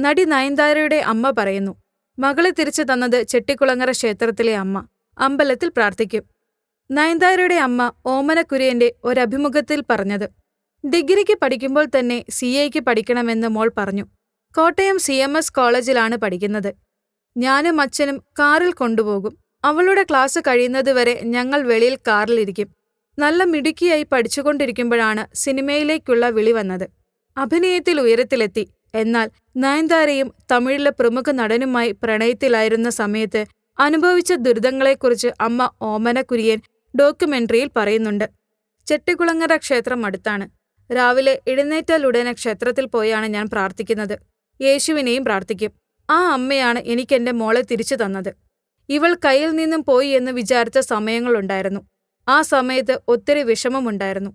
നടി നയൻതാരയുടെ അമ്മ പറയുന്നു മകളെ തിരിച്ചു തന്നത് ചെട്ടിക്കുളങ്ങര ക്ഷേത്രത്തിലെ അമ്മ. അമ്പലത്തിൽ പ്രാർത്ഥിക്കും. നയൻതാരയുടെ അമ്മ ഓമന കുര്യന്റെ ഒരഭിമുഖത്തിൽ പറഞ്ഞത് ഡിഗ്രിക്ക് പഠിക്കുമ്പോൾ തന്നെ സി എക്ക് പഠിക്കണമെന്ന് മോൾ പറഞ്ഞു. കോട്ടയം സി എം എസ് കോളേജിലാണ് പഠിക്കുന്നത്. ഞാനും അച്ഛനും കാറിൽ കൊണ്ടുപോകും. അവളുടെ ക്ലാസ് കഴിയുന്നതുവരെ ഞങ്ങൾ വെളിയിൽ കാറിലിരിക്കും. നല്ല മിടുക്കിയായി പഠിച്ചുകൊണ്ടിരിക്കുമ്പോഴാണ് സിനിമയിലേക്കുള്ള വിളി വന്നത്. അഭിനയത്തിൽ ഉയരത്തിലെത്തി. എന്നാൽ നയൻതാരയും തമിഴിലെ പ്രമുഖ നടനുമായി പ്രണയത്തിലായിരുന്ന സമയത്ത് അനുഭവിച്ച ദുരിതങ്ങളെക്കുറിച്ച് അമ്മ ഓമന കുര്യൻ ഡോക്യുമെന്ററിയിൽ പറയുന്നുണ്ട്. ചെട്ടികുളങ്ങര ക്ഷേത്രം അടുത്താണ്. രാവിലെ എഴുന്നേറ്റാലുടനെ ക്ഷേത്രത്തിൽ പോയാണ് ഞാൻ പ്രാർത്ഥിക്കുന്നത്. യേശുവിനെയും പ്രാർത്ഥിക്കും. ആ അമ്മയാണ് എനിക്കെന്റെ മോളെ തിരിച്ചു തന്നത്. ഇവൾ കയ്യിൽ നിന്നും പോയി എന്ന് വിചാരിച്ച സമയങ്ങളുണ്ടായിരുന്നു. ആ സമയത്ത് ഒത്തിരി വിഷമമുണ്ടായിരുന്നു.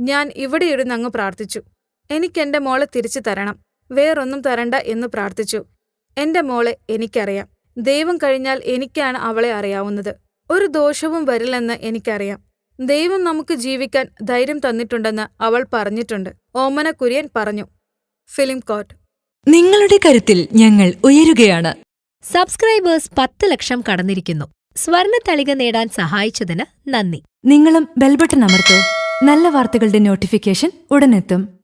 ഞാൻ ഇവിടെ ഇരുന്നങ്ങ് പ്രാർത്ഥിച്ചു. എനിക്കെന്റെ മോളെ തിരിച്ചു തരണം. വേറൊന്നും തരണ്ട എന്ന് പ്രാർത്ഥിച്ചു. എന്റെ മോളെ എനിക്കറിയാം. ദൈവം കഴിഞ്ഞാൽ എനിക്കാണ് അവളെ അറിയാവുന്നത്. ഒരു ദോഷവും വരില്ലെന്ന് എനിക്കറിയാം. ദൈവം നമുക്ക് ജീവിക്കാൻ ധൈര്യം തന്നിട്ടുണ്ടെന്ന് അവൾ പറഞ്ഞിട്ടുണ്ട്. ഓമന കുര്യൻ പറഞ്ഞു. ഫിലിം കോട്ട് നിങ്ങളുടെ കരുത്തിൽ ഞങ്ങൾ ഉയരുകയാണ്. സബ്സ്ക്രൈബേഴ്സ് പത്ത് ലക്ഷം കടന്നിരിക്കുന്നു. സ്വർണ തളിക നേടാൻ സഹായിച്ചതിന് നന്ദി. നിങ്ങളും ബെൽബട്ടൺ അമർത്തോ. നല്ല വാർത്തകളുടെ നോട്ടിഫിക്കേഷൻ ഉടനെത്തും.